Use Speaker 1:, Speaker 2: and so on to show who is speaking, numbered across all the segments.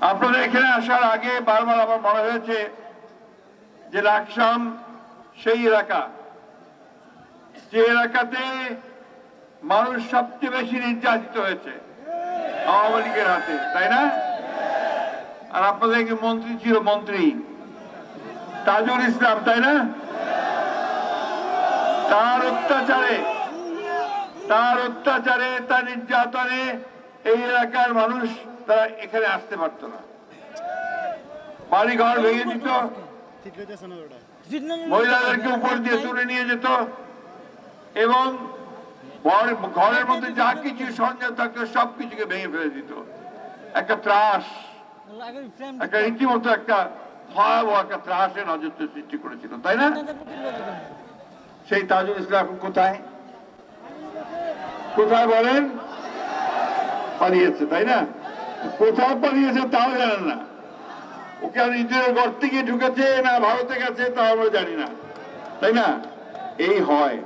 Speaker 1: আপনাদের এখানে আসার আগে বারবার আমার মনে হয়েছে যে লাকসাম সেই এলাকা। যে এলাকাতে মানুষ সবচেয়ে বেশি নির্যাতিত হয়েছে আওয়ামী লীগের হাতে, তাই না? আর আপনাদের মন্ত্রী ছিল মন্ত্রী? তাজুল ইসলাম, তাই না? তার অত্যাচারে তার অত্যাচারে, তার নির্যাতনে এই এলাকার মানুষ তারা এখানে আসতে পারত না। বাড়ি ঘর ভেঙে দিত। মহিলাদেরকে উপর দিয়ে তুলে নিয়ে যেত। এবং ঘরের মধ্যে যা কিছু সরঞ্জাম থাকতো সবকিছুকে ভেঙে ফেলে দিত। একটা ত্রাস। একটা রীতিমতো একটা ভয়াবহ একটা ত্রাসে নজর সৃষ্টি করেছিল, তাই না? সেই তাজুল ইসলাম কোথায়? কোথায় বলেন? পালিয়েছে, তাই না? কোথায় পালিয়েছে তাও জানেন না। ওকে আর নিজের গর্তে গিয়ে ঢুকেছে না ভারতে গেছে তাও আমরা জানি না, তাই না? এই হয়।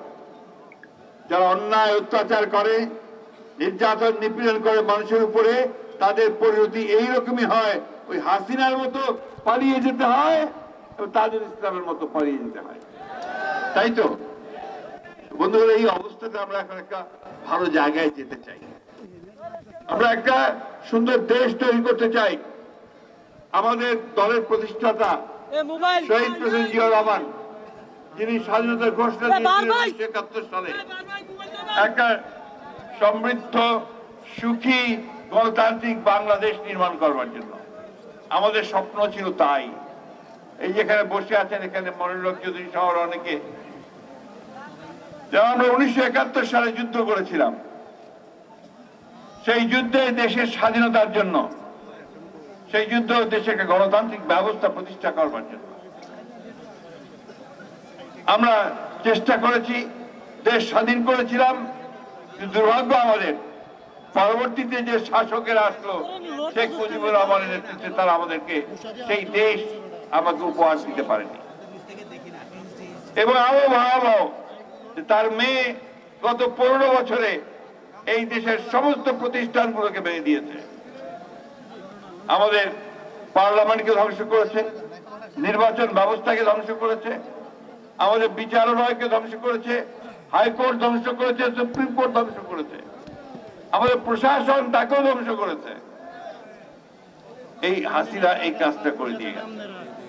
Speaker 1: যারা অন্যায় অত্যাচার করে, নির্যাতন নিপীড়ন করে মানুষের উপরে, তাদের পরিণতি এইরকমই হয়। ওই হাসিনার মতো পালিয়ে যেতে হয় তাজুল ইসলামের মতো পালিয়ে যেতে হয়। তাই তো? বন্ধুরা, এই অবস্থাতে আমরা এখন একটা ভালো জায়গায় যেতে চাই। আমরা একটা সুন্দর দেশ তৈরি করতে চাই। আমাদের দলের প্রতিষ্ঠাতা শহীদ প্রেসিডেন্ট জিয়া রহমান যিনি স্বাধীনতার ঘোষণা দিয়েছিলেন উনিশশো একাত্তর সালে। একটা সমৃদ্ধ সুখী গণতান্ত্রিক বাংলাদেশ নির্মাণ করবার জন্য। আমাদের স্বপ্ন ছিল তাই। এই যেখানে বসে আছেন এখানে মনোলোক চৌধুরী শহর অনেকে। যেমন আমরা উনিশশো একাত্তর সালে যুদ্ধ করেছিলাম সেই যুদ্ধে দেশের স্বাধীনতার জন্য, সেই যুদ্ধ দেশে গণতান্ত্রিক ব্যবস্থা প্রতিষ্ঠা করবার জন্য। আমরা চেষ্টা করেছি, দেশ স্বাধীন করেছিলাম দুর্ভাগ্য আমাদের, পরবর্তীতে যে শাসকেরা আসলো, শেখ মুজিবুর রহমানের নেতৃত্বে তারা আমাদেরকে সেই দেশ আমাকে উপহার দিতে পারেনি। এবং আরও ভয়াবহ যে তার মেয়ে গত পনেরো বছরে এই দেশের সমস্ত প্রতিষ্ঠানগুলোকে ভেঙে দিয়েছে। আমাদের পার্লামেন্টকে ধ্বংস করেছে, নির্বাচন ব্যবস্থাকে ধ্বংস করেছে, আমাদের বিচারালয়কে ধ্বংস করেছে, হাইকোর্ট ধ্বংস করেছে, সুপ্রিম কোর্ট ধ্বংস করেছে, আমাদের প্রশাসন তাকেও ধ্বংস করেছে। এই হাসিরা এই কাজটা করে দিয়ে গেছে।